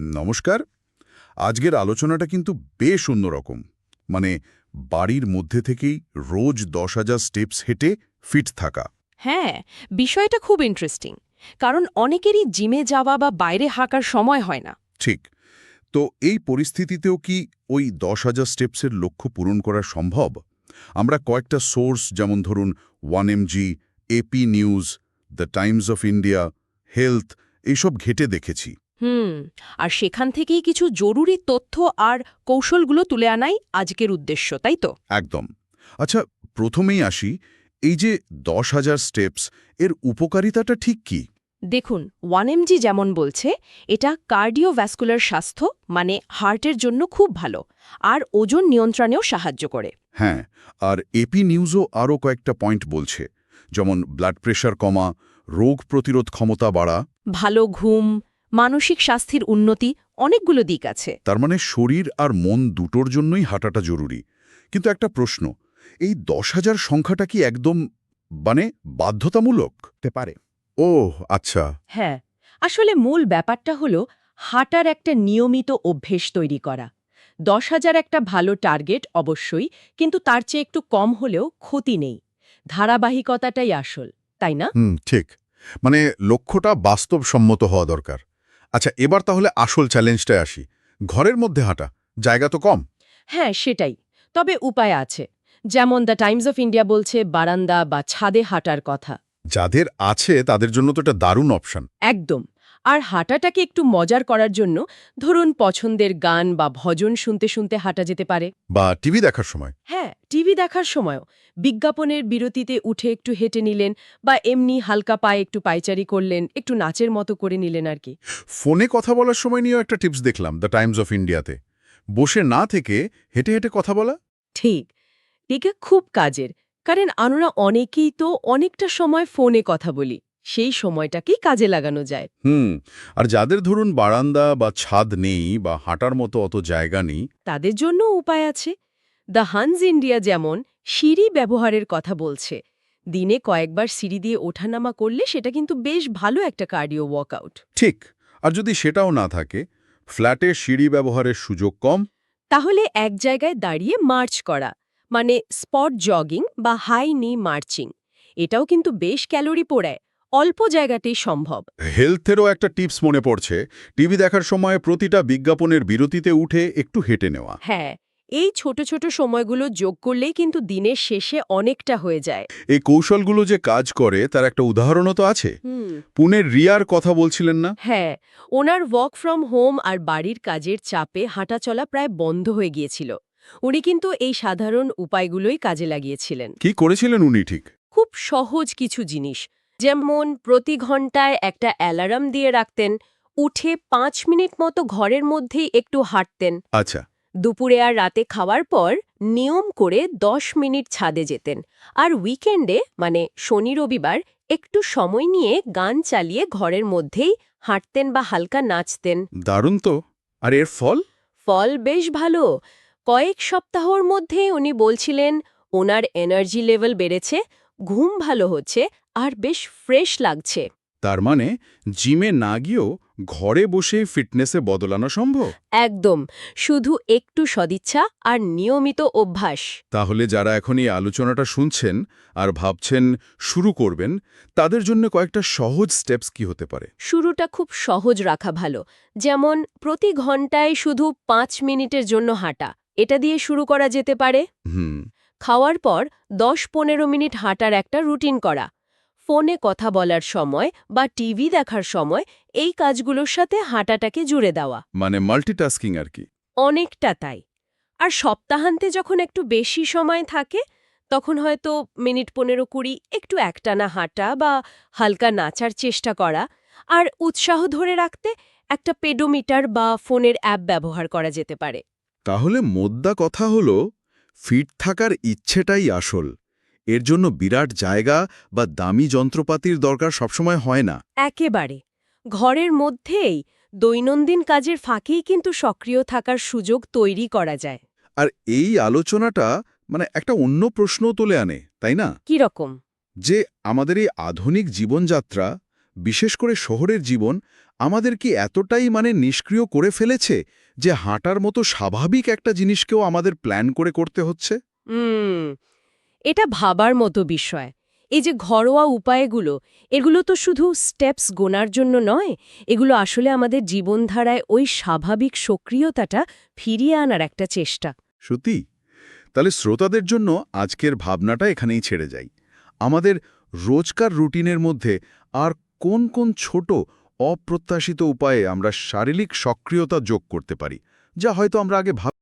নমস্কার। আজকের আলোচনাটা কিন্তু বেশ অন্যরকম। মানে বাড়ির মধ্যে থেকেই রোজ দশ হাজার স্টেপস হেঁটে ফিট থাকা। হ্যাঁ বিষয়টা খুব ইন্টারেস্টিং কারণ অনেকেরই জিমে যাওয়া বা বাইরে হাঁকার সময় হয় না। ঠিক। তো এই পরিস্থিতিতেও কি ওই দশ হাজার স্টেপসের লক্ষ্য পূরণ করা সম্ভব? আমরা কয়েকটা সোর্স যেমন ধরুন one MG AP news the Times of India health এইসব ঘেটে দেখেছি। হুম আর সেখান থেকেই কিছু জরুরি তথ্য আর কৌশলগুলো তুলে আনাই আজকের উদ্দেশ্য তাই তো? একদম। আচ্ছা প্রথমেই আসি এই যে দশ হাজার স্টেপস এর উপকারিতাটা ঠিক কি? দেখুন ওয়ান এমজি যেমন বলছে এটা কার্ডিওভ্যাসকুলার স্বাস্থ্য মানে হার্টের জন্য খুব ভালো আর ওজন নিয়ন্ত্রণেও সাহায্য করে। হ্যাঁ আর এপি নিউজও আরও কয়েকটা পয়েন্ট বলছে যেমন ব্লাড প্রেশার কমা রোগ প্রতিরোধ ক্ষমতা বাড়া। ভালো ঘুম মানসিক স্বাস্থ্যের উন্নতি অনেকগুলো দিক আছে। তার মানে শরীর আর মন দুটোর জন্যই হাঁটাটা জরুরি। কিন্তু একটা প্রশ্ন এই দশ হাজার সংখ্যাটা কি একদম মানে বাধ্যতামূলক? হতে পারে। ও আচ্ছা। হ্যাঁ আসলে মূল ব্যাপারটা হলো হাঁটার একটা নিয়মিত অভ্যেস তৈরি করা। দশ হাজার একটা ভালো টার্গেট অবশ্যই কিন্তু তার চেয়ে একটু কম হলেও ক্ষতি নেই। ধারাবাহিকতাটাই আসল তাই না? হুম ঠিক। মানে লক্ষ্যটা বাস্তবসম্মত হওয়া দরকার। আচ্ছা এবার তাহলে আসল চ্যালেঞ্জটায় আসি। ঘরের মধ্যে হাঁটা জায়গা তো কম। হ্যাঁ সেটাই। তবে উপায় আছে। যেমন দ্য টাইমস অফ ইন্ডিয়া বলছে বারান্দা বা ছাদে হাঁটার কথা। যাদের আছে তাদের জন্য তো এটা দারুণ অপশন। একদম। আর হাঁটাটাকে একটু মজার করার জন্য ধরুন পছন্দের গান বা ভজন শুনতে শুনতে হাঁটা যেতে পারে। বা টিভি দেখার সময়। হ্যাঁ টিভি দেখার সময়ও বিজ্ঞাপনের বিরতিতে উঠে একটু হেঁটে নিলেন বা এমনি হালকা পায়ে একটু পাইচারি করলেন একটু নাচের মতো করে নিলেন আর কি। ফোনে কথা বলার সময় নিয়েও একটা টিপস দেখলাম দ্য টাইমস অফ ইন্ডিয়াতে। বসে না থেকে হেঁটে হেঁটে কথা বলা? ঠিক। এটা খুব কাজের কারণ আমরা অনেকেই তো অনেকটা সময় ফোনে কথা বলি। সেই সময়টাকেই কাজে লাগানো যায়। হুম আর যাদের ধরুন বারান্দা বা ছাদ নেই বা হাঁটার মতো অত জায়গা নেই তাদের জন্য উপায় আছে। দ্য হানস ইন্ডিয়া যেমন সিঁড়ি ব্যবহারের কথা বলছে। দিনে কয়েকবার সিঁড়ি দিয়ে ওঠানামা করলে সেটা কিন্তু বেশ ভালো একটা কার্ডিও ওয়ার্কআউট ঠিক আর যদি সেটাও না থাকে ফ্ল্যাটে সিঁড়ি ব্যবহারের সুযোগ কম? তাহলে এক জায়গায় দাঁড়িয়ে মার্চ করা মানে স্পট জগিং বা হাই নি মার্চিং এটাও কিন্তু বেশ ক্যালোরি পোড়ায়। অল্প জায়গাতেই সম্ভব। হেলথেরও একটা টিপস মনে পড়ছে। টিভি দেখার সময় প্রতিটা বিজ্ঞাপনের বিরতিতে উঠে একটু হেঁটে নেওয়া। হ্যাঁ এই ছোট ছোট সময়গুলো যোগ করলেই কিন্তু দিনের শেষে অনেকটা হয়ে যায়। এই কৌশলগুলো যে কাজ করে তার একটা উদাহরণও তো আছে। পুনের রিয়ার কথা বলছিলেন না? হ্যাঁ ওনার ওয়ার্ক ফ্রম হোম আর বাড়ির কাজের চাপে হাঁটাচলা প্রায় বন্ধ হয়ে গিয়েছিল। উনি কিন্তু এই সাধারণ উপায়গুলোই কাজে লাগিয়েছিলেন। কি করেছিলেন উনি ঠিক? খুব সহজ কিছু জিনিস। যেমন প্রতি ঘন্টায় একটা অ্যালার্ম দিয়ে রাখতেন উঠে পাঁচ মিনিট মতো ঘরের মধ্যেই একটু হাঁটতেন। আচ্ছা। দুপুরে আর রাতে খাওয়ার পর নিয়ম করে দশ মিনিট ছাদে যেতেন। আর উইকেন্ডে মানে শনি রবিবার একটু সময় নিয়ে গান চালিয়ে ঘরের মধ্যেই হাঁটতেন বা হালকা নাচতেন। দারুণ তো। আর এর ফল? ফল বেশ ভালো। কয়েক সপ্তাহর মধ্যে উনি বলছিলেন ওনার এনার্জি লেভেল বেড়েছে ঘুম ভালো হচ্ছে আর বেশ ফ্রেশ লাগছে। তার মানে জিমে না গিয়েও ঘরে বসে ফিটনেসে বদলানো সম্ভব? একদম। শুধু একটু সদিচ্ছা আর নিয়মিত অভ্যাস। তাহলে যারা এখন এই আলোচনাটা শুনছেন আর ভাবছেন শুরু করবেন তাদের জন্য কয়েকটা সহজ স্টেপস কি হতে পারে? শুরুটা খুব সহজ রাখা ভালো। যেমন প্রতি ঘন্টায় শুধু পাঁচ মিনিটের জন্য হাঁটা। এটা দিয়ে শুরু করা যেতে পারে। হুম। খাওয়ার পর দশ পনেরো মিনিট হাঁটার একটা রুটিন করা। ফোনে কথা বলার সময় বা টিভি দেখার সময় এই কাজগুলোর সাথে হাঁটাটাকে জুড়ে দেওয়া। মানে মাল্টিটাস্কিং আর কি। অনেকটা তাই। আর সপ্তাহান্তে যখন একটু বেশি সময় থাকে তখন হয়তো মিনিট পনেরো কুড়ি একটু একটানা হাঁটা বা হালকা নাচার চেষ্টা করা। আর উৎসাহ ধরে রাখতে একটা পেডোমিটার বা ফোনের অ্যাপ ব্যবহার করা যেতে পারে। তাহলে মোদ্দা কথা হলো ফিট থাকার ইচ্ছেটাই আসল। এর জন্য বিরাট জায়গা বা দামি যন্ত্রপাতির দরকার সবসময় হয় না। একেবারে। ঘরের মধ্যেই দৈনন্দিন কাজের ফাঁকেই কিন্তু সক্রিয় থাকার সুযোগ তৈরি করা যায়। আর এই আলোচনাটা মানে একটা অন্য প্রশ্নও তুলে আনে তাই না? কীরকম যে আমাদের এই আধুনিক জীবনযাত্রা বিশেষ করে শহরের জীবন আমাদের কি এতটাই মানে নিষ্ক্রিয় করে ফেলেছে যে হাঁটার মতো স্বাভাবিক একটা জিনিসকেও আমাদের প্ল্যান করে করতে হচ্ছে? হুম। এটা ভাবার মতো বিষয়। এই যে ঘরোয়া উপায়গুলো, এগুলো তো শুধু স্টেপস গোনার জন্য নয়, এগুলো আসলে আমাদের জীবনধারায় ওই স্বাভাবিক সক্রিয়তাটা ফিরিয়ে আনার একটা চেষ্টা। সত্যি? তাহলে শ্রোতাদের জন্য আজকের ভাবনাটা এখানেই ছেড়ে যাই। আমাদের রোজকার রুটিনের মধ্যে আর কোন কোন ছোট, অপ্রত্যাশিত উপায়ে আমরা শারীরিক সক্রিয়তা যোগ করতে পারি, যা হয়তো আমরা আগে ভাব